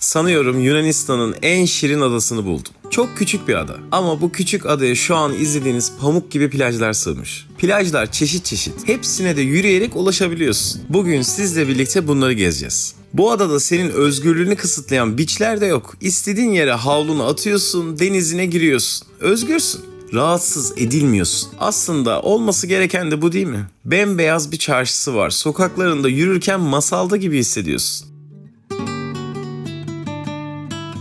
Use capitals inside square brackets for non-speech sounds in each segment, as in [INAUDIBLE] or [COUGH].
Sanıyorum Yunanistan'ın en şirin adasını buldum. Çok küçük bir ada ama bu küçük adaya şu an izlediğiniz pamuk gibi plajlar sığmış. Plajlar çeşit çeşit. Hepsine de yürüyerek ulaşabiliyorsun. Bugün sizle birlikte bunları gezeceğiz. Bu adada senin özgürlüğünü kısıtlayan biçler de yok. İstediğin yere havlunu atıyorsun, denizine giriyorsun. Özgürsün. Rahatsız edilmiyorsun. Aslında olması gereken de bu değil mi? Bembeyaz bir çarşısı var. Sokaklarında yürürken masalda gibi hissediyorsun.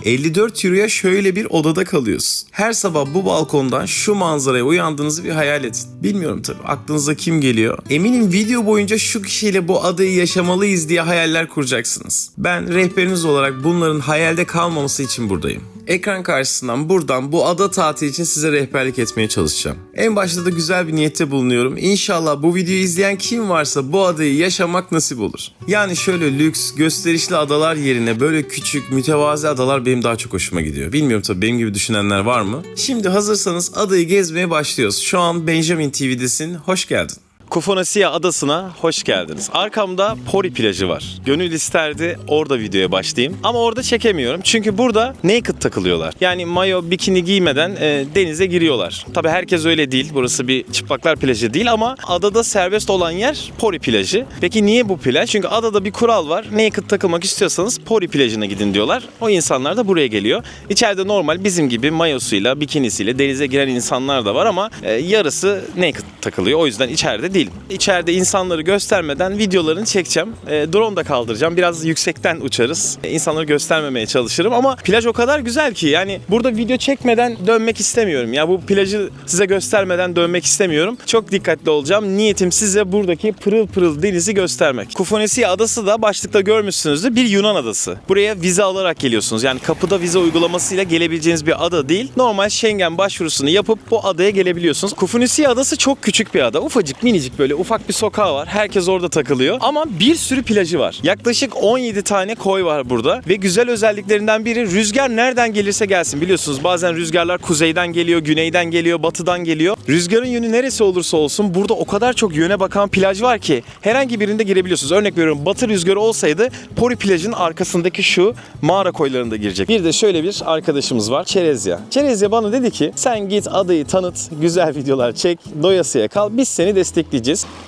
54 euroya şöyle bir odada kalıyorsun. Her sabah bu balkondan şu manzaraya uyandığınızı bir hayal edin. Bilmiyorum tabii aklınıza kim geliyor. Eminim video boyunca şu kişiyle bu adayı yaşamalıyız diye hayaller kuracaksınız. Ben rehberiniz olarak bunların hayalde kalmaması için buradayım. Ekran karşısından buradan bu ada tatili için size rehberlik etmeye çalışacağım. En başta da güzel bir niyette bulunuyorum. İnşallah bu videoyu izleyen kim varsa bu adayı yaşamak nasip olur. Yani şöyle lüks, gösterişli adalar yerine böyle küçük, mütevazi adalar benim daha çok hoşuma gidiyor. Bilmiyorum tabii benim gibi düşünenler var mı? Şimdi hazırsanız adayı gezmeye başlıyoruz. Şu an Benjamin TV'desin. Hoş geldin. Kufonasia adasına hoş geldiniz. Arkamda Pori plajı var. Gönül isterdi orada videoya başlayayım. Ama orada çekemiyorum. Çünkü burada naked takılıyorlar. Yani mayo, bikini giymeden e, denize giriyorlar. Tabi herkes öyle değil. Burası bir çıplaklar plajı değil ama adada serbest olan yer Pori plajı. Peki niye bu plaj? Çünkü adada bir kural var. Naked takılmak istiyorsanız Pori plajına gidin diyorlar. O insanlar da buraya geliyor. İçeride normal bizim gibi mayosuyla, bikinisiyle denize giren insanlar da var ama e, yarısı naked takılıyor. O yüzden içeride. İçeride insanları göstermeden videolarını çekeceğim. E, drone da kaldıracağım. Biraz yüksekten uçarız. E, insanları göstermemeye çalışırım ama plaj o kadar güzel ki yani burada video çekmeden dönmek istemiyorum. Ya bu plajı size göstermeden dönmek istemiyorum. Çok dikkatli olacağım. Niyetim size buradaki pırıl pırıl denizi göstermek. Kufonesi adası da başlıkta görmüşsünüzdür bir Yunan adası. Buraya vize alarak geliyorsunuz. Yani kapıda vize uygulamasıyla gelebileceğiniz bir ada değil. Normal Schengen başvurusunu yapıp bu adaya gelebiliyorsunuz. Kufonesi adası çok küçük bir ada. Ufacık minicik böyle ufak bir sokağı var. Herkes orada takılıyor. Ama bir sürü plajı var. Yaklaşık 17 tane koy var burada. Ve güzel özelliklerinden biri rüzgar nereden gelirse gelsin. Biliyorsunuz bazen rüzgarlar kuzeyden geliyor, güneyden geliyor, batıdan geliyor. Rüzgarın yönü neresi olursa olsun burada o kadar çok yöne bakan plaj var ki herhangi birinde girebiliyorsunuz. Örnek veriyorum batı rüzgarı olsaydı Pori plajın arkasındaki şu mağara koylarında girecek. Bir de şöyle bir arkadaşımız var. Çerezya. Çerezya bana dedi ki sen git adayı tanıt, güzel [LAUGHS] videolar çek, doyasıya kal. Biz seni destekleyeceğiz.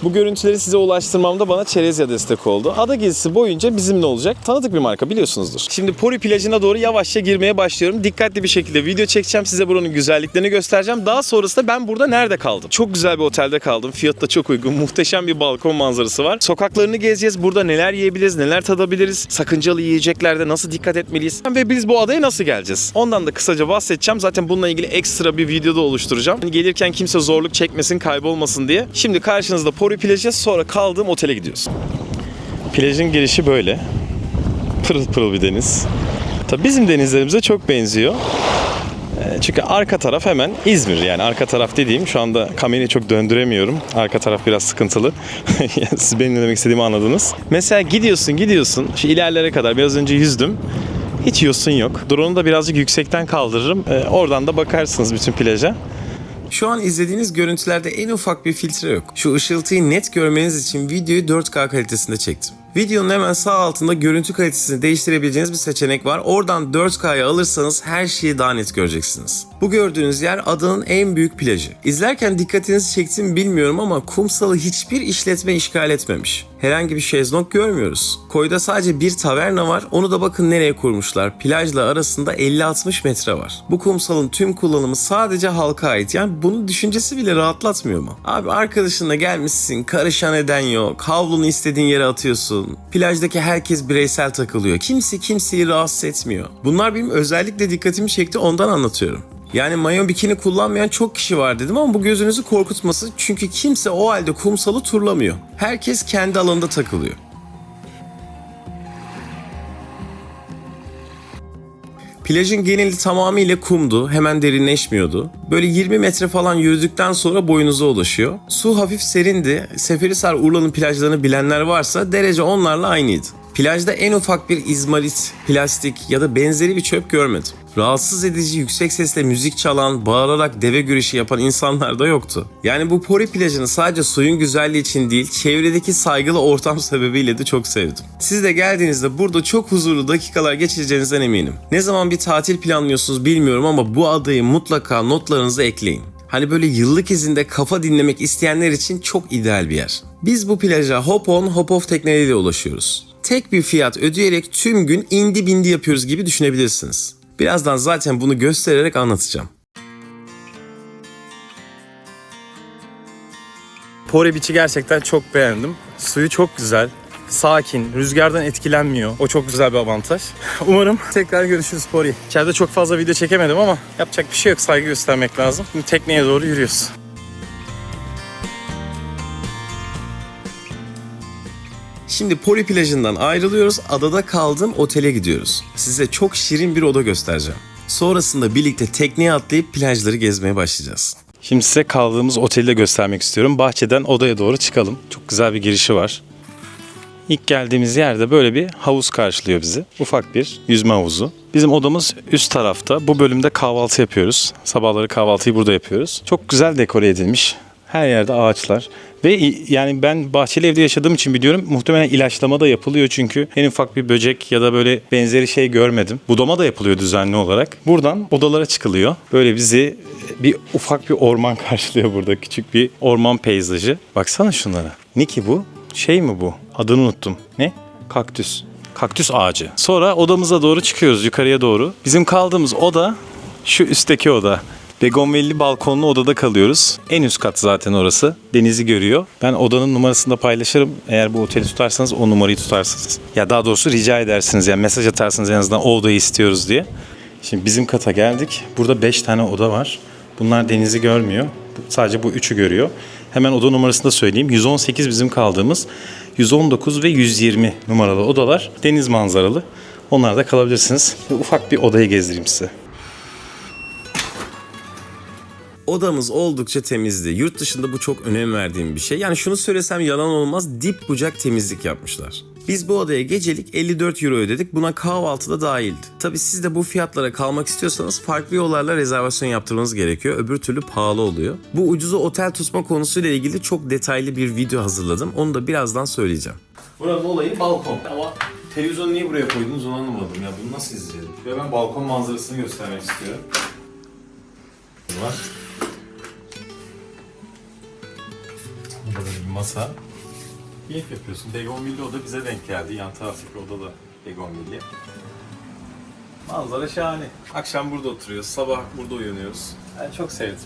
Bu görüntüleri size ulaştırmamda bana Çerezya destek oldu. Ada gezisi boyunca bizimle olacak. Tanıdık bir marka biliyorsunuzdur. Şimdi Pori plajına doğru yavaşça girmeye başlıyorum. Dikkatli bir şekilde video çekeceğim. Size buranın güzelliklerini göstereceğim. Daha sonrasında ben burada nerede kaldım? Çok güzel bir otelde kaldım. Fiyat da çok uygun. Muhteşem bir balkon manzarası var. Sokaklarını gezeceğiz. Burada neler yiyebiliriz, neler tadabiliriz? Sakıncalı yiyeceklerde nasıl dikkat etmeliyiz? Ve biz bu adaya nasıl geleceğiz? Ondan da kısaca bahsedeceğim. Zaten bununla ilgili ekstra bir videoda oluşturacağım. Hani gelirken kimse zorluk çekmesin, kaybolmasın diye. Şimdi karşınızda Pori plajı sonra kaldığım otele gidiyoruz. Plajın girişi böyle. Pırıl pırıl bir deniz. Tabii bizim denizlerimize çok benziyor. Ee, Çünkü arka taraf hemen İzmir yani arka taraf dediğim şu anda kamerayı çok döndüremiyorum. Arka taraf biraz sıkıntılı. [LAUGHS] Siz benim ne demek istediğimi anladınız. Mesela gidiyorsun gidiyorsun şu ilerlere kadar biraz önce yüzdüm. Hiç yosun yok. Drone'u da birazcık yüksekten kaldırırım. Ee, oradan da bakarsınız bütün plaja. Şu an izlediğiniz görüntülerde en ufak bir filtre yok. Şu ışıltıyı net görmeniz için videoyu 4K kalitesinde çektim. Videonun hemen sağ altında görüntü kalitesini değiştirebileceğiniz bir seçenek var. Oradan 4K'ya alırsanız her şeyi daha net göreceksiniz. Bu gördüğünüz yer adanın en büyük plajı. İzlerken dikkatinizi çekti mi bilmiyorum ama kumsalı hiçbir işletme işgal etmemiş. Herhangi bir şezlong görmüyoruz. Koyda sadece bir taverna var. Onu da bakın nereye kurmuşlar. Plajla arasında 50-60 metre var. Bu kumsalın tüm kullanımı sadece halka ait. Yani bunun düşüncesi bile rahatlatmıyor mu? Abi arkadaşınla gelmişsin, karışan eden yok. Havlunu istediğin yere atıyorsun. Plajdaki herkes bireysel takılıyor. Kimse kimseyi rahatsız etmiyor. Bunlar benim özellikle dikkatimi çekti ondan anlatıyorum. Yani mayo bikini kullanmayan çok kişi var dedim ama bu gözünüzü korkutması çünkü kimse o halde kumsalı turlamıyor. Herkes kendi alanında takılıyor. Plajın geneli tamamıyla kumdu, hemen derinleşmiyordu. Böyle 20 metre falan yürüdükten sonra boyunuza ulaşıyor. Su hafif serindi. Seferihisar Urla'nın plajlarını bilenler varsa derece onlarla aynıydı. Plajda en ufak bir izmarit, plastik ya da benzeri bir çöp görmedim. Rahatsız edici yüksek sesle müzik çalan, bağırarak deve güreşi yapan insanlar da yoktu. Yani bu Pori plajını sadece suyun güzelliği için değil, çevredeki saygılı ortam sebebiyle de çok sevdim. Siz de geldiğinizde burada çok huzurlu dakikalar geçireceğinizden eminim. Ne zaman bir tatil planlıyorsunuz bilmiyorum ama bu adayı mutlaka notlarınıza ekleyin. Hani böyle yıllık izinde kafa dinlemek isteyenler için çok ideal bir yer. Biz bu plaja hop on hop off tekneleriyle ulaşıyoruz. Tek bir fiyat ödeyerek tüm gün indi bindi yapıyoruz gibi düşünebilirsiniz. Birazdan zaten bunu göstererek anlatacağım. Pore Beach'i gerçekten çok beğendim. Suyu çok güzel. Sakin, rüzgardan etkilenmiyor. O çok güzel bir avantaj. [LAUGHS] Umarım tekrar görüşürüz Pori. İçeride çok fazla video çekemedim ama yapacak bir şey yok. Saygı göstermek lazım. Şimdi tekneye doğru yürüyoruz. Şimdi Poli plajından ayrılıyoruz, adada kaldığım otele gidiyoruz. Size çok şirin bir oda göstereceğim. Sonrasında birlikte tekneye atlayıp plajları gezmeye başlayacağız. Şimdi size kaldığımız oteli de göstermek istiyorum. Bahçeden odaya doğru çıkalım. Çok güzel bir girişi var. İlk geldiğimiz yerde böyle bir havuz karşılıyor bizi. Ufak bir yüzme havuzu. Bizim odamız üst tarafta. Bu bölümde kahvaltı yapıyoruz. Sabahları kahvaltıyı burada yapıyoruz. Çok güzel dekore edilmiş. Her yerde ağaçlar. Ve yani ben bahçeli evde yaşadığım için biliyorum muhtemelen ilaçlama da yapılıyor çünkü en ufak bir böcek ya da böyle benzeri şey görmedim. Budama da yapılıyor düzenli olarak. Buradan odalara çıkılıyor. Böyle bizi bir ufak bir orman [LAUGHS] karşılıyor burada. Küçük bir orman peyzajı. Baksana şunlara. Ne ki bu? Şey mi bu? Adını unuttum. Ne? Kaktüs. Kaktüs ağacı. Sonra odamıza doğru çıkıyoruz yukarıya doğru. Bizim kaldığımız oda şu üstteki oda. Begonvelli balkonlu odada kalıyoruz. En üst kat zaten orası. Denizi görüyor. Ben odanın numarasını da paylaşırım. Eğer bu oteli tutarsanız o numarayı tutarsınız. Ya daha doğrusu rica edersiniz. Yani mesaj atarsınız en azından o odayı istiyoruz diye. Şimdi bizim kata geldik. Burada 5 tane oda var. Bunlar denizi görmüyor. Sadece bu üçü görüyor. Hemen oda numarasını da söyleyeyim. 118 bizim kaldığımız. 119 ve 120 numaralı odalar deniz manzaralı. Onlarda kalabilirsiniz. Ufak bir odayı gezdireyim size. Odamız oldukça temizdi. Yurt dışında bu çok önem verdiğim bir şey. Yani şunu söylesem yalan olmaz dip bucak temizlik yapmışlar. Biz bu odaya gecelik 54 euro ödedik. Buna kahvaltı da dahildi. Tabi siz de bu fiyatlara kalmak istiyorsanız farklı yollarla rezervasyon yaptırmanız gerekiyor. Öbür türlü pahalı oluyor. Bu ucuzu otel tutma konusuyla ilgili çok detaylı bir video hazırladım. Onu da birazdan söyleyeceğim. Buranın olayı balkon. Ama televizyonu niye buraya koydunuz onu anlamadım ya. Bunu nasıl izleyeceğiz? Ve ben balkon manzarasını göstermek istiyorum. Var. Burada bir masa. Keyif yapıyorsun. Begonvilli oda bize denk geldi. Yan taraftaki oda da Begonvilli. Manzara şahane. Akşam burada oturuyoruz, sabah burada uyanıyoruz. Ben çok sevdim.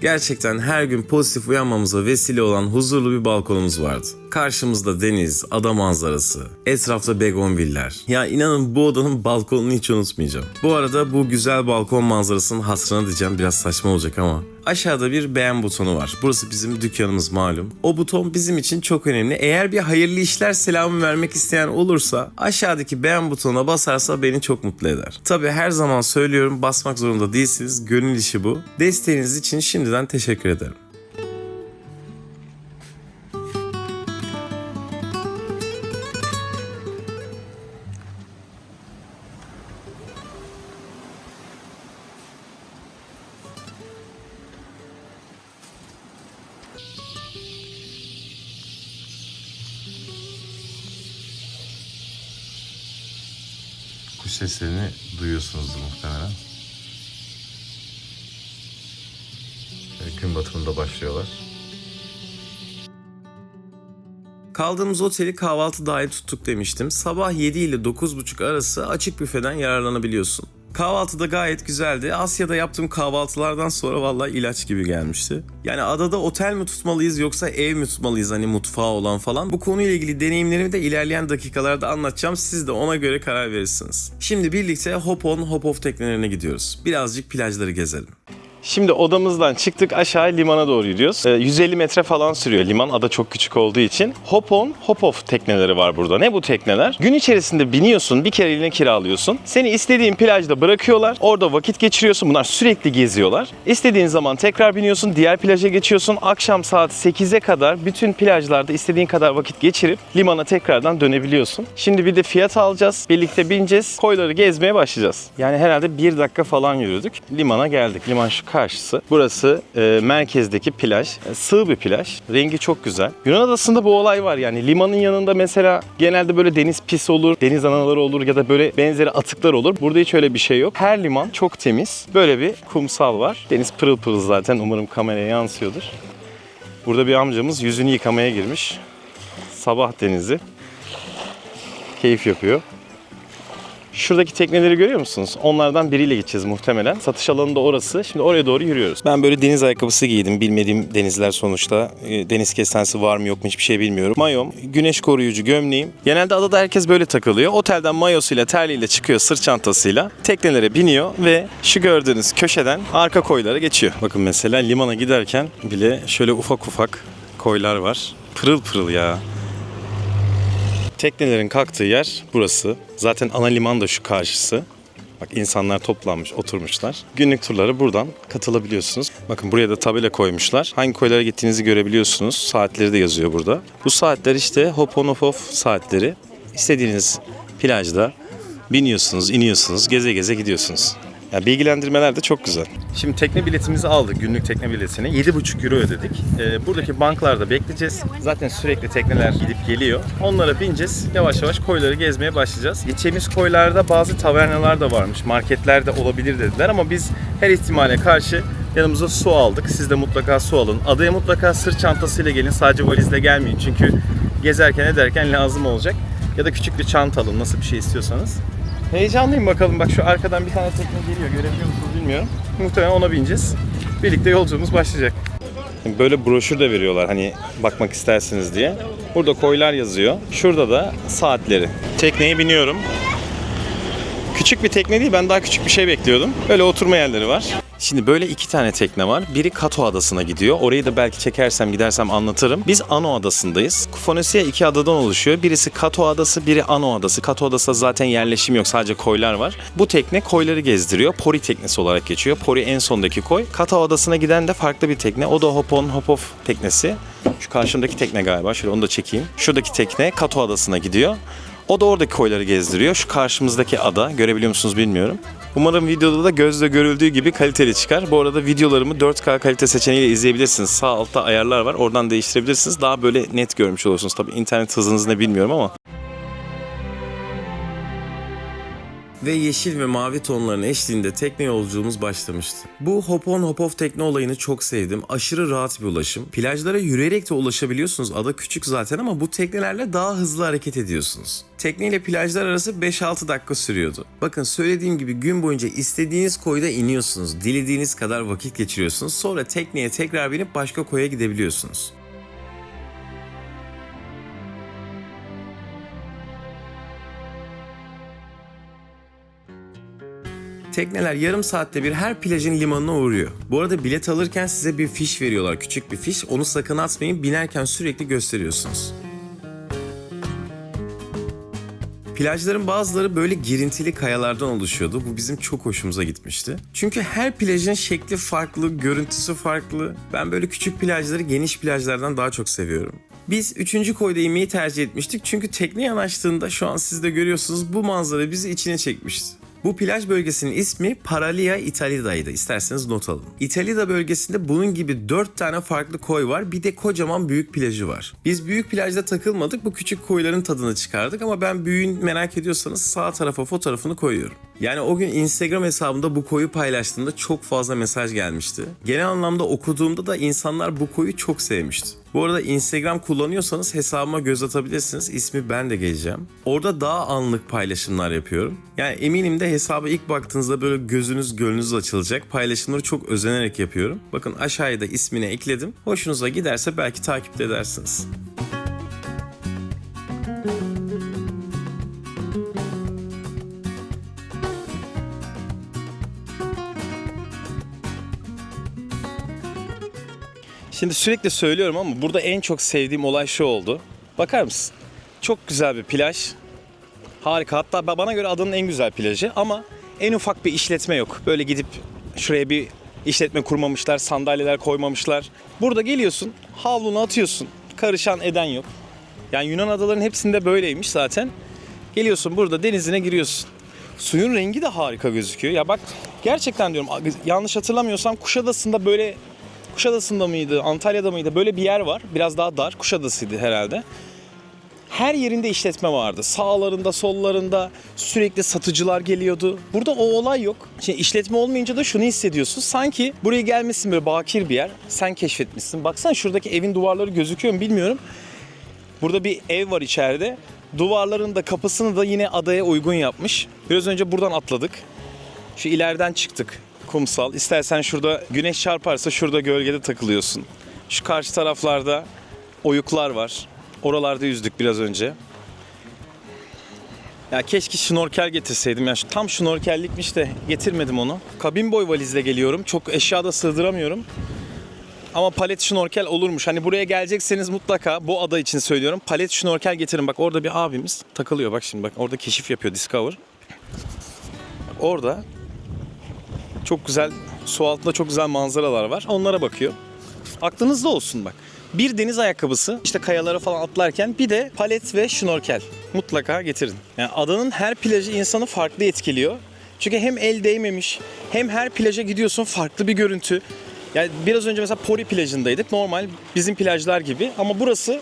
Gerçekten her gün pozitif uyanmamıza vesile olan huzurlu bir balkonumuz vardı. Karşımızda deniz, ada manzarası, etrafta begonviller. Ya inanın bu odanın balkonunu hiç unutmayacağım. Bu arada bu güzel balkon manzarasının hasrına diyeceğim biraz saçma olacak ama. Aşağıda bir beğen butonu var. Burası bizim dükkanımız malum. O buton bizim için çok önemli. Eğer bir hayırlı işler selamı vermek isteyen olursa aşağıdaki beğen butonuna basarsa beni çok mutlu eder. Tabi her zaman söylüyorum basmak zorunda değilsiniz. Gönül işi bu. Desteğiniz için şimdiden teşekkür ederim. Seslerini duyuyorsunuzdur muhtemelen. Gün batımında başlıyorlar. Kaldığımız oteli kahvaltı dahil tuttuk demiştim. Sabah 7 ile 9.30 arası açık büfeden yararlanabiliyorsun. Kahvaltı da gayet güzeldi. Asya'da yaptığım kahvaltılardan sonra vallahi ilaç gibi gelmişti. Yani adada otel mi tutmalıyız yoksa ev mi tutmalıyız hani mutfağı olan falan. Bu konuyla ilgili deneyimlerimi de ilerleyen dakikalarda anlatacağım. Siz de ona göre karar verirsiniz. Şimdi birlikte hop on hop off teknelerine gidiyoruz. Birazcık plajları gezelim. Şimdi odamızdan çıktık aşağı limana doğru yürüyoruz. Ee, 150 metre falan sürüyor liman. Ada çok küçük olduğu için. Hop on, hop off tekneleri var burada. Ne bu tekneler? Gün içerisinde biniyorsun, bir kereliğine kiralıyorsun. Seni istediğin plajda bırakıyorlar. Orada vakit geçiriyorsun. Bunlar sürekli geziyorlar. İstediğin zaman tekrar biniyorsun, diğer plaja geçiyorsun. Akşam saat 8'e kadar bütün plajlarda istediğin kadar vakit geçirip limana tekrardan dönebiliyorsun. Şimdi bir de fiyat alacağız. Birlikte bineceğiz. Koyları gezmeye başlayacağız. Yani herhalde bir dakika falan yürüdük. Limana geldik. Liman şu karşısı. Burası e, merkezdeki plaj. E, sığ bir plaj. Rengi çok güzel. Yunan adasında bu olay var yani. Limanın yanında mesela genelde böyle deniz pis olur, deniz anaları olur ya da böyle benzeri atıklar olur. Burada hiç öyle bir şey yok. Her liman çok temiz. Böyle bir kumsal var. Deniz pırıl pırıl zaten. Umarım kameraya yansıyordur. Burada bir amcamız yüzünü yıkamaya girmiş. Sabah denizi. Keyif yapıyor. Şuradaki tekneleri görüyor musunuz? Onlardan biriyle gideceğiz muhtemelen. Satış alanı da orası. Şimdi oraya doğru yürüyoruz. Ben böyle deniz ayakkabısı giydim. Bilmediğim denizler sonuçta. Ee, Deniz kestanesi var mı yok mu hiçbir şey bilmiyorum. Mayom, güneş koruyucu gömleğim. Genelde adada herkes böyle takılıyor. Otelden mayosuyla, terliğiyle çıkıyor sırt çantasıyla. Teknelere biniyor ve şu gördüğünüz köşeden arka koylara geçiyor. Bakın mesela limana giderken bile şöyle ufak ufak koylar var. Pırıl pırıl ya. Teknelerin kalktığı yer burası. Zaten ana liman da şu karşısı. Bak insanlar toplanmış, oturmuşlar. Günlük turları buradan katılabiliyorsunuz. Bakın buraya da tabela koymuşlar. Hangi koylara gittiğinizi görebiliyorsunuz. Saatleri de yazıyor burada. Bu saatler işte hop on hop off saatleri. İstediğiniz plajda biniyorsunuz, iniyorsunuz, geze geze gidiyorsunuz. Ya bilgilendirmeler de çok güzel. Şimdi tekne biletimizi aldık, günlük tekne biletini. 7,5 euro ödedik. Ee, buradaki banklarda bekleyeceğiz. Zaten sürekli tekneler gidip geliyor. Onlara bineceğiz. Yavaş yavaş koyları gezmeye başlayacağız. Gideceğimiz koylarda bazı tavernalar da varmış. Marketler de olabilir dediler ama biz her ihtimale karşı yanımıza su aldık. Siz de mutlaka su alın. Adaya mutlaka sırt çantasıyla gelin. Sadece valizle gelmeyin. Çünkü gezerken ederken lazım olacak. Ya da küçük bir çanta alın nasıl bir şey istiyorsanız. Heyecanlıyım bakalım. Bak şu arkadan bir tane tekne geliyor. Görebiliyor musunuz bilmiyorum. Muhtemelen ona bineceğiz. Birlikte yolculuğumuz başlayacak. Böyle broşür de veriyorlar hani bakmak istersiniz diye. Burada koylar yazıyor. Şurada da saatleri. Tekneye biniyorum. Küçük bir tekne değil ben daha küçük bir şey bekliyordum. Böyle oturma yerleri var. Şimdi böyle iki tane tekne var. Biri Kato Adası'na gidiyor. Orayı da belki çekersem gidersem anlatırım. Biz Ano Adası'ndayız. Kufanesiye iki adadan oluşuyor. Birisi Kato Adası, biri Ano Adası. Kato Adası'da zaten yerleşim yok. Sadece koylar var. Bu tekne koyları gezdiriyor. Pori teknesi olarak geçiyor. Pori en sondaki koy. Kato Adası'na giden de farklı bir tekne. O da hop on hop off teknesi. Şu karşımdaki tekne galiba. Şöyle onu da çekeyim. Şuradaki tekne Kato Adası'na gidiyor. O da oradaki koyları gezdiriyor. Şu karşımızdaki ada görebiliyor musunuz bilmiyorum. Umarım videoda da gözle görüldüğü gibi kaliteli çıkar. Bu arada videolarımı 4K kalite seçeneğiyle izleyebilirsiniz. Sağ altta ayarlar var. Oradan değiştirebilirsiniz. Daha böyle net görmüş olursunuz. Tabii internet hızınız ne bilmiyorum ama. Ve yeşil ve mavi tonların eşliğinde tekne yolculuğumuz başlamıştı. Bu hop on hop off tekne olayını çok sevdim. Aşırı rahat bir ulaşım. Plajlara yürüyerek de ulaşabiliyorsunuz. Ada küçük zaten ama bu teknelerle daha hızlı hareket ediyorsunuz. Tekne ile plajlar arası 5-6 dakika sürüyordu. Bakın söylediğim gibi gün boyunca istediğiniz koyda iniyorsunuz. Dilediğiniz kadar vakit geçiriyorsunuz. Sonra tekneye tekrar binip başka koya gidebiliyorsunuz. Tekneler yarım saatte bir her plajın limanına uğruyor. Bu arada bilet alırken size bir fiş veriyorlar. Küçük bir fiş. Onu sakın atmayın. Binerken sürekli gösteriyorsunuz. Plajların bazıları böyle girintili kayalardan oluşuyordu. Bu bizim çok hoşumuza gitmişti. Çünkü her plajın şekli farklı, görüntüsü farklı. Ben böyle küçük plajları geniş plajlardan daha çok seviyorum. Biz 3. koyda inmeyi tercih etmiştik çünkü tekne yanaştığında şu an siz de görüyorsunuz bu manzara bizi içine çekmişti. Bu plaj bölgesinin ismi Paralia Italida'ydı. İsterseniz not alın. İtalida bölgesinde bunun gibi 4 tane farklı koy var. Bir de kocaman büyük plajı var. Biz büyük plajda takılmadık. Bu küçük koyların tadını çıkardık ama ben büyüğün merak ediyorsanız sağ tarafa fotoğrafını koyuyorum. Yani o gün Instagram hesabımda bu koyu paylaştığımda çok fazla mesaj gelmişti. Genel anlamda okuduğumda da insanlar bu koyu çok sevmişti. Bu arada Instagram kullanıyorsanız hesabıma göz atabilirsiniz. İsmi ben de geleceğim. Orada daha anlık paylaşımlar yapıyorum. Yani eminim de hesaba ilk baktığınızda böyle gözünüz gönlünüz açılacak. Paylaşımları çok özenerek yapıyorum. Bakın aşağıya da ismini ekledim. Hoşunuza giderse belki takip de edersiniz. Şimdi sürekli söylüyorum ama burada en çok sevdiğim olay şu oldu. Bakar mısın? Çok güzel bir plaj. Harika. Hatta ba- bana göre adanın en güzel plajı ama en ufak bir işletme yok. Böyle gidip şuraya bir işletme kurmamışlar, sandalyeler koymamışlar. Burada geliyorsun, havlunu atıyorsun. Karışan eden yok. Yani Yunan adalarının hepsinde böyleymiş zaten. Geliyorsun burada denizine giriyorsun. Suyun rengi de harika gözüküyor. Ya bak gerçekten diyorum yanlış hatırlamıyorsam Kuşadası'nda böyle Kuşadası'nda mıydı, Antalya'da mıydı böyle bir yer var. Biraz daha dar. Kuşadası'ydı herhalde. Her yerinde işletme vardı. Sağlarında, sollarında sürekli satıcılar geliyordu. Burada o olay yok. Şimdi işletme olmayınca da şunu hissediyorsun. Sanki buraya gelmişsin böyle bakir bir yer. Sen keşfetmişsin. Baksana şuradaki evin duvarları gözüküyor mu bilmiyorum. Burada bir ev var içeride. Duvarların da kapısını da yine adaya uygun yapmış. Biraz önce buradan atladık. Şu ileriden çıktık. Kumsal. İstersen şurada güneş çarparsa şurada gölgede takılıyorsun. Şu karşı taraflarda oyuklar var. Oralarda yüzdük biraz önce. Ya keşke şnorkel getirseydim. Ya tam şnorkellikmiş de getirmedim onu. Kabin boy valizle geliyorum. Çok eşya da sığdıramıyorum. Ama palet şnorkel olurmuş. Hani buraya gelecekseniz mutlaka bu ada için söylüyorum. Palet şnorkel getirin. Bak orada bir abimiz takılıyor. Bak şimdi bak orada keşif yapıyor Discover. Orada çok güzel su altında çok güzel manzaralar var. Onlara bakıyor. Aklınızda olsun bak. Bir deniz ayakkabısı, işte kayalara falan atlarken bir de palet ve şnorkel mutlaka getirin. Yani adanın her plajı insanı farklı etkiliyor. Çünkü hem el değmemiş, hem her plaja gidiyorsun farklı bir görüntü. Yani biraz önce mesela Pori plajındaydık. Normal bizim plajlar gibi ama burası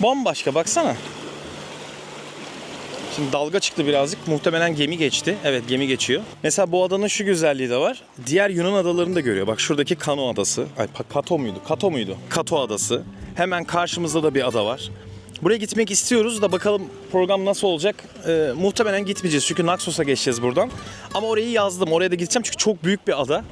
bambaşka baksana. Şimdi dalga çıktı birazcık. Muhtemelen gemi geçti. Evet gemi geçiyor. Mesela bu adanın şu güzelliği de var. Diğer Yunan adalarını da görüyor. Bak şuradaki Kano adası. Ay Kato muydu? Kato muydu? Kato adası. Hemen karşımızda da bir ada var. Buraya gitmek istiyoruz da bakalım program nasıl olacak. Ee, muhtemelen gitmeyeceğiz çünkü Naxos'a geçeceğiz buradan. Ama orayı yazdım. Oraya da gideceğim çünkü çok büyük bir ada.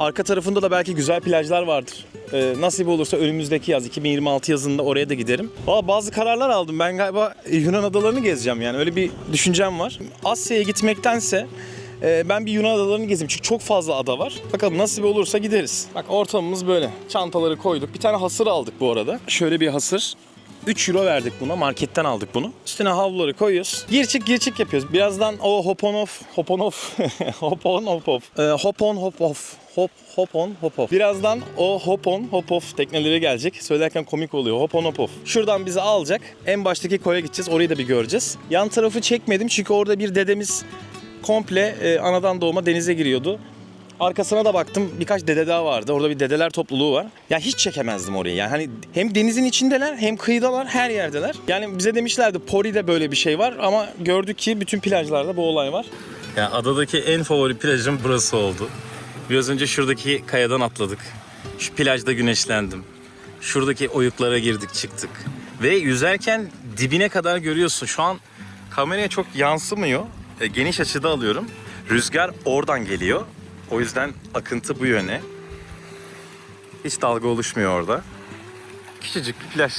Arka tarafında da belki güzel plajlar vardır. Ee, nasip olursa önümüzdeki yaz 2026 yazında oraya da giderim. Valla bazı kararlar aldım. Ben galiba Yunan adalarını gezeceğim yani öyle bir düşüncem var. Asya'ya gitmektense e, ben bir Yunan adalarını gezeyim çünkü çok fazla ada var. Bakalım nasip olursa gideriz. Bak ortamımız böyle. Çantaları koyduk. Bir tane hasır aldık bu arada. Şöyle bir hasır. 3 euro verdik buna. Marketten aldık bunu. Üstüne havluları koyuyoruz. Gir çık gir çık yapıyoruz. Birazdan o hop on off, hop on off, [LAUGHS] hop on hop off. Ee, hop on hop off. Hop hop on hop off. Birazdan o hop on hop off tekneleri gelecek. Söylerken komik oluyor. Hop on hop off. Şuradan bizi alacak. En baştaki koya gideceğiz. Orayı da bir göreceğiz. Yan tarafı çekmedim çünkü orada bir dedemiz komple e, anadan doğma denize giriyordu. Arkasına da baktım birkaç dede daha vardı. Orada bir dedeler topluluğu var. Ya hiç çekemezdim orayı. Yani hani hem denizin içindeler hem kıyıdalar her yerdeler. Yani bize demişlerdi Pori'de böyle bir şey var ama gördük ki bütün plajlarda bu olay var. Ya adadaki en favori plajım burası oldu. Biraz önce şuradaki kayadan atladık. Şu plajda güneşlendim. Şuradaki oyuklara girdik çıktık. Ve yüzerken dibine kadar görüyorsun. Şu an kameraya çok yansımıyor. E, geniş açıda alıyorum. Rüzgar oradan geliyor. O yüzden akıntı bu yöne. Hiç dalga oluşmuyor orada. Küçücük bir plaj.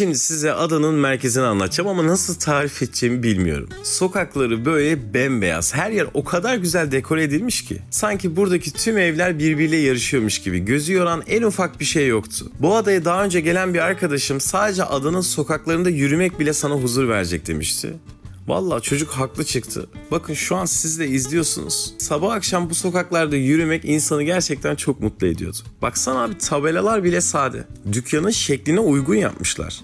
Şimdi size adanın merkezini anlatacağım ama nasıl tarif edeceğimi bilmiyorum. Sokakları böyle bembeyaz. Her yer o kadar güzel dekore edilmiş ki. Sanki buradaki tüm evler birbiriyle yarışıyormuş gibi. Gözü yoran en ufak bir şey yoktu. Bu adaya daha önce gelen bir arkadaşım sadece adanın sokaklarında yürümek bile sana huzur verecek demişti. Vallahi çocuk haklı çıktı. Bakın şu an siz de izliyorsunuz. Sabah akşam bu sokaklarda yürümek insanı gerçekten çok mutlu ediyordu. Baksana abi tabelalar bile sade. Dükkanın şekline uygun yapmışlar.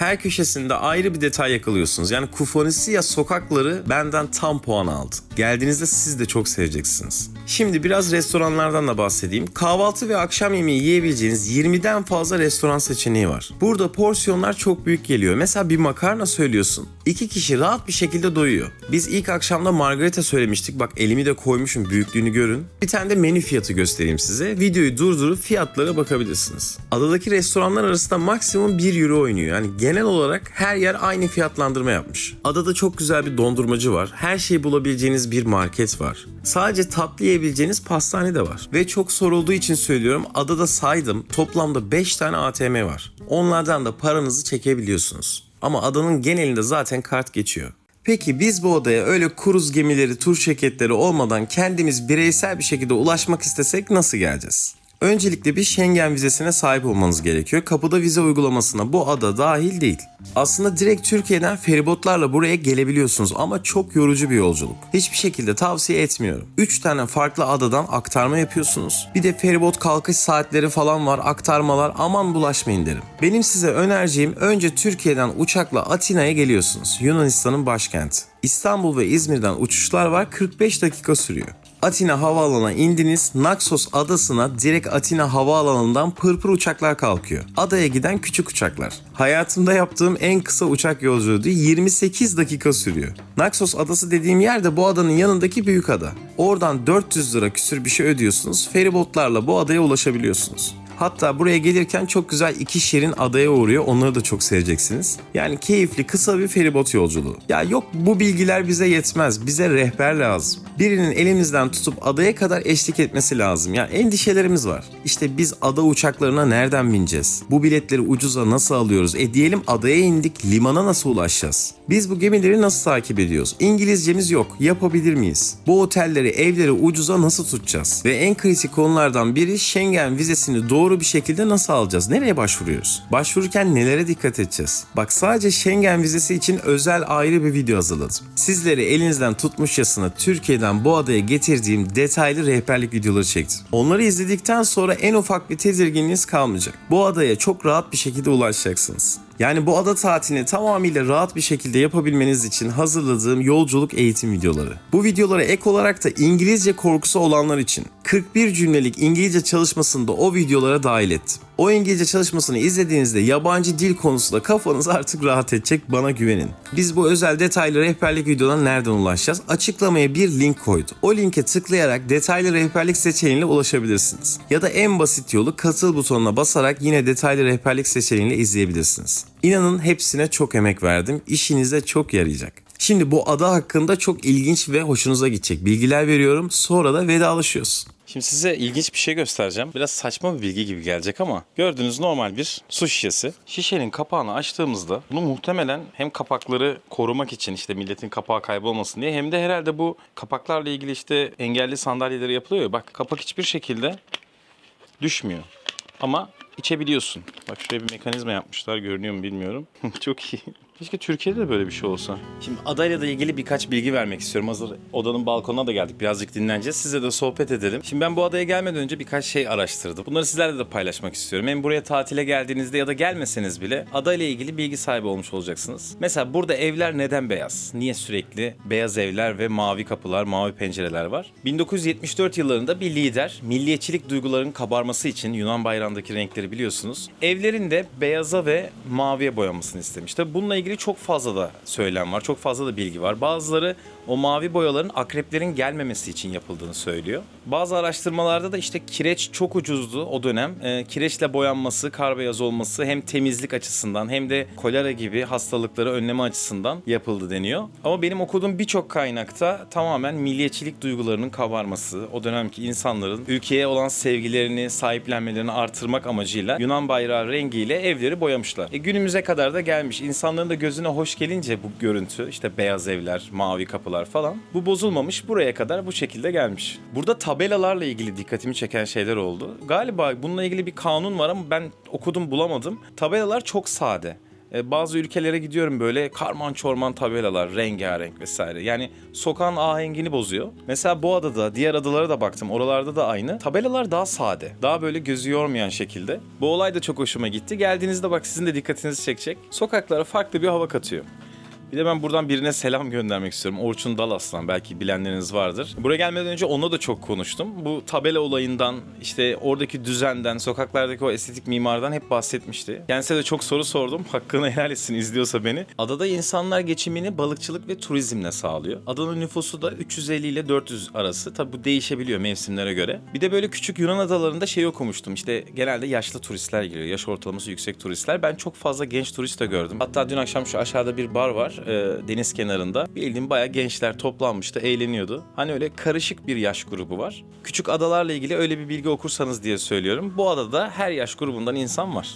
Her köşesinde ayrı bir detay yakalıyorsunuz. Yani Kufonisia sokakları benden tam puan aldı. Geldiğinizde siz de çok seveceksiniz. Şimdi biraz restoranlardan da bahsedeyim. Kahvaltı ve akşam yemeği yiyebileceğiniz 20'den fazla restoran seçeneği var. Burada porsiyonlar çok büyük geliyor. Mesela bir makarna söylüyorsun. İki kişi rahat bir şekilde doyuyor. Biz ilk akşamda margarita söylemiştik. Bak elimi de koymuşum büyüklüğünü görün. Bir tane de menü fiyatı göstereyim size. Videoyu durdurup fiyatlara bakabilirsiniz. Adadaki restoranlar arasında maksimum 1 euro oynuyor. Yani genel olarak her yer aynı fiyatlandırma yapmış. Adada çok güzel bir dondurmacı var. Her şeyi bulabileceğiniz bir market var. Sadece tatlı yiyebileceğiniz pastane de var. Ve çok sorulduğu için söylüyorum adada saydım toplamda 5 tane ATM var. Onlardan da paranızı çekebiliyorsunuz. Ama adanın genelinde zaten kart geçiyor. Peki biz bu odaya öyle kruz gemileri, tur şirketleri olmadan kendimiz bireysel bir şekilde ulaşmak istesek nasıl geleceğiz? Öncelikle bir Schengen vizesine sahip olmanız gerekiyor. Kapıda vize uygulamasına bu ada dahil değil. Aslında direkt Türkiye'den feribotlarla buraya gelebiliyorsunuz ama çok yorucu bir yolculuk. Hiçbir şekilde tavsiye etmiyorum. 3 tane farklı adadan aktarma yapıyorsunuz. Bir de feribot kalkış saatleri falan var, aktarmalar aman bulaşmayın derim. Benim size önereceğim önce Türkiye'den uçakla Atina'ya geliyorsunuz. Yunanistan'ın başkenti. İstanbul ve İzmir'den uçuşlar var 45 dakika sürüyor. Atina havaalanına indiniz, Naxos adasına direkt Atina havaalanından pırpır uçaklar kalkıyor. Adaya giden küçük uçaklar. Hayatımda yaptığım en kısa uçak yolculuğu 28 dakika sürüyor. Naxos adası dediğim yer de bu adanın yanındaki büyük ada. Oradan 400 lira küsür bir şey ödüyorsunuz, feribotlarla bu adaya ulaşabiliyorsunuz. Hatta buraya gelirken çok güzel iki şirin adaya uğruyor. Onları da çok seveceksiniz. Yani keyifli kısa bir feribot yolculuğu. Ya yok bu bilgiler bize yetmez. Bize rehber lazım. Birinin elimizden tutup adaya kadar eşlik etmesi lazım. Yani endişelerimiz var. İşte biz ada uçaklarına nereden bineceğiz? Bu biletleri ucuza nasıl alıyoruz? E diyelim adaya indik. Limana nasıl ulaşacağız? Biz bu gemileri nasıl takip ediyoruz? İngilizcemiz yok. Yapabilir miyiz? Bu otelleri, evleri ucuza nasıl tutacağız? Ve en kritik konulardan biri Schengen vizesini doğru bir şekilde nasıl alacağız? Nereye başvuruyoruz? Başvururken nelere dikkat edeceğiz? Bak sadece Schengen vizesi için özel ayrı bir video hazırladım. Sizleri elinizden tutmuşçasına Türkiye'den bu adaya getirdiğim detaylı rehberlik videoları çektim. Onları izledikten sonra en ufak bir tedirginliğiniz kalmayacak. Bu adaya çok rahat bir şekilde ulaşacaksınız. Yani bu ada tatilini tamamıyla rahat bir şekilde yapabilmeniz için hazırladığım yolculuk eğitim videoları. Bu videolara ek olarak da İngilizce korkusu olanlar için 41 cümlelik İngilizce çalışmasını da o videolara dahil ettim. O İngilizce çalışmasını izlediğinizde yabancı dil konusunda kafanız artık rahat edecek bana güvenin. Biz bu özel detaylı rehberlik videolarına nereden ulaşacağız? Açıklamaya bir link koydum. O linke tıklayarak detaylı rehberlik seçeneğiyle ulaşabilirsiniz. Ya da en basit yolu katıl butonuna basarak yine detaylı rehberlik seçeneğiyle izleyebilirsiniz. İnanın hepsine çok emek verdim. İşinize çok yarayacak. Şimdi bu ada hakkında çok ilginç ve hoşunuza gidecek bilgiler veriyorum. Sonra da vedalaşıyoruz. Şimdi size ilginç bir şey göstereceğim. Biraz saçma bir bilgi gibi gelecek ama gördüğünüz normal bir su şişesi. Şişenin kapağını açtığımızda bunu muhtemelen hem kapakları korumak için işte milletin kapağı kaybolmasın diye hem de herhalde bu kapaklarla ilgili işte engelli sandalyeleri yapılıyor ya. Bak kapak hiçbir şekilde düşmüyor. Ama içebiliyorsun. Bak şuraya bir mekanizma yapmışlar. Görünüyor mu bilmiyorum. [LAUGHS] Çok iyi. Keşke Türkiye'de de böyle bir şey olsa. Şimdi adayla da ilgili birkaç bilgi vermek istiyorum. Hazır odanın balkonuna da geldik. Birazcık dinleneceğiz. Size de sohbet edelim. Şimdi ben bu adaya gelmeden önce birkaç şey araştırdım. Bunları sizlerle de paylaşmak istiyorum. Hem buraya tatile geldiğinizde ya da gelmeseniz bile adayla ilgili bilgi sahibi olmuş olacaksınız. Mesela burada evler neden beyaz? Niye sürekli beyaz evler ve mavi kapılar, mavi pencereler var? 1974 yıllarında bir lider milliyetçilik duygularının kabarması için Yunan bayrağındaki renkleri biliyorsunuz. Evlerin de beyaza ve maviye boyamasını istemiş. Tabi bununla ilgili çok fazla da söylem var. Çok fazla da bilgi var. Bazıları o mavi boyaların akreplerin gelmemesi için yapıldığını söylüyor. Bazı araştırmalarda da işte kireç çok ucuzdu o dönem. Ee, kireçle boyanması, kar beyaz olması hem temizlik açısından hem de kolera gibi hastalıkları önleme açısından yapıldı deniyor. Ama benim okuduğum birçok kaynakta tamamen milliyetçilik duygularının kabarması, o dönemki insanların ülkeye olan sevgilerini, sahiplenmelerini artırmak amacıyla Yunan bayrağı rengiyle evleri boyamışlar. E, günümüze kadar da gelmiş. İnsanların da gözüne hoş gelince bu görüntü, işte beyaz evler, mavi kapılar falan. Bu bozulmamış, buraya kadar bu şekilde gelmiş. Burada tabelalarla ilgili dikkatimi çeken şeyler oldu. Galiba bununla ilgili bir kanun var ama ben okudum bulamadım. Tabelalar çok sade. E, bazı ülkelere gidiyorum böyle karman çorman tabelalar, rengarenk vesaire. Yani sokağın ahengini bozuyor. Mesela bu adada, diğer adalara da baktım. Oralarda da aynı. Tabelalar daha sade. Daha böyle gözü yormayan şekilde. Bu olay da çok hoşuma gitti. Geldiğinizde bak sizin de dikkatinizi çekecek. Sokaklara farklı bir hava katıyor. Bir de ben buradan birine selam göndermek istiyorum. Orçun Dalaslan belki bilenleriniz vardır. Buraya gelmeden önce onunla da çok konuştum. Bu tabela olayından, işte oradaki düzenden, sokaklardaki o estetik mimardan hep bahsetmişti. Kendisine de çok soru sordum. [LAUGHS] Hakkını helal etsin izliyorsa beni. Adada insanlar geçimini balıkçılık ve turizmle sağlıyor. Adanın nüfusu da 350 ile 400 arası. Tabi bu değişebiliyor mevsimlere göre. Bir de böyle küçük Yunan adalarında şey okumuştum. İşte genelde yaşlı turistler geliyor. Yaş ortalaması yüksek turistler. Ben çok fazla genç turist de gördüm. Hatta dün akşam şu aşağıda bir bar var e, deniz kenarında. Bildiğim bayağı gençler toplanmıştı, eğleniyordu. Hani öyle karışık bir yaş grubu var. Küçük adalarla ilgili öyle bir bilgi okursanız diye söylüyorum. Bu adada her yaş grubundan insan var.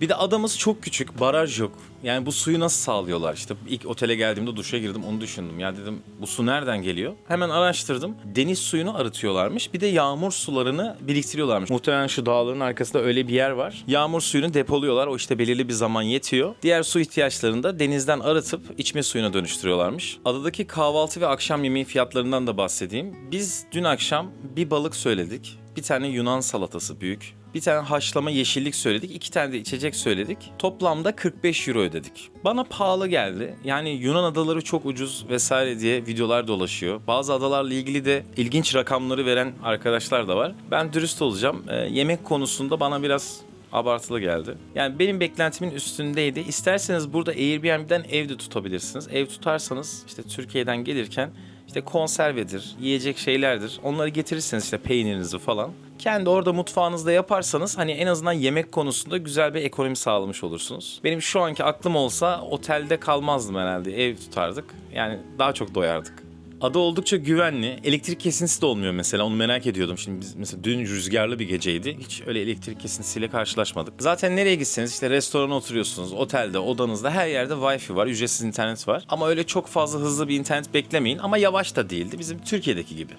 Bir de adamız çok küçük, baraj yok. Yani bu suyu nasıl sağlıyorlar? İşte ilk otele geldiğimde duşa girdim, onu düşündüm. Ya dedim bu su nereden geliyor? Hemen araştırdım. Deniz suyunu arıtıyorlarmış. Bir de yağmur sularını biriktiriyorlarmış. Muhtemelen şu dağların arkasında öyle bir yer var. Yağmur suyunu depoluyorlar. O işte belirli bir zaman yetiyor. Diğer su ihtiyaçlarını da denizden arıtıp içme suyuna dönüştürüyorlarmış. Adadaki kahvaltı ve akşam yemeği fiyatlarından da bahsedeyim. Biz dün akşam bir balık söyledik. Bir tane Yunan salatası büyük. Bir tane haşlama yeşillik söyledik. iki tane de içecek söyledik. Toplamda 45 euro ödedik. Bana pahalı geldi. Yani Yunan adaları çok ucuz vesaire diye videolar dolaşıyor. Bazı adalarla ilgili de ilginç rakamları veren arkadaşlar da var. Ben dürüst olacağım. Ee, yemek konusunda bana biraz abartılı geldi. Yani benim beklentimin üstündeydi. İsterseniz burada Airbnb'den ev de tutabilirsiniz. Ev tutarsanız işte Türkiye'den gelirken işte konservedir, yiyecek şeylerdir. Onları getirirseniz işte peynirinizi falan. Kendi orada mutfağınızda yaparsanız hani en azından yemek konusunda güzel bir ekonomi sağlamış olursunuz. Benim şu anki aklım olsa otelde kalmazdım herhalde. Ev tutardık. Yani daha çok doyardık. Ada oldukça güvenli. Elektrik kesintisi de olmuyor mesela. Onu merak ediyordum. Şimdi biz mesela dün rüzgarlı bir geceydi. Hiç öyle elektrik kesintisiyle karşılaşmadık. Zaten nereye gitseniz işte restorana oturuyorsunuz, otelde, odanızda her yerde Wi-Fi var, ücretsiz internet var. Ama öyle çok fazla hızlı bir internet beklemeyin ama yavaş da değildi. Bizim Türkiye'deki gibi.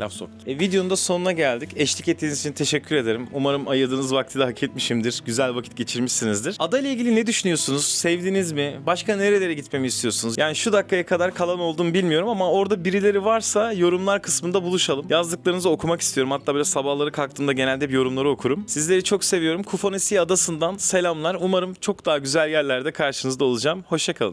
Laf soktum. E, videonun da sonuna geldik. Eşlik ettiğiniz için teşekkür ederim. Umarım ayırdığınız vakti de hak etmişimdir. Güzel vakit geçirmişsinizdir. Ada ile ilgili ne düşünüyorsunuz? Sevdiniz mi? Başka nerelere gitmemi istiyorsunuz? Yani şu dakikaya kadar kalan olduğumu bilmiyorum ama orada birileri varsa yorumlar kısmında buluşalım. Yazdıklarınızı okumak istiyorum. Hatta böyle sabahları kalktığımda genelde bir yorumları okurum. Sizleri çok seviyorum. Kufonesi adasından selamlar. Umarım çok daha güzel yerlerde karşınızda olacağım. Hoşçakalın.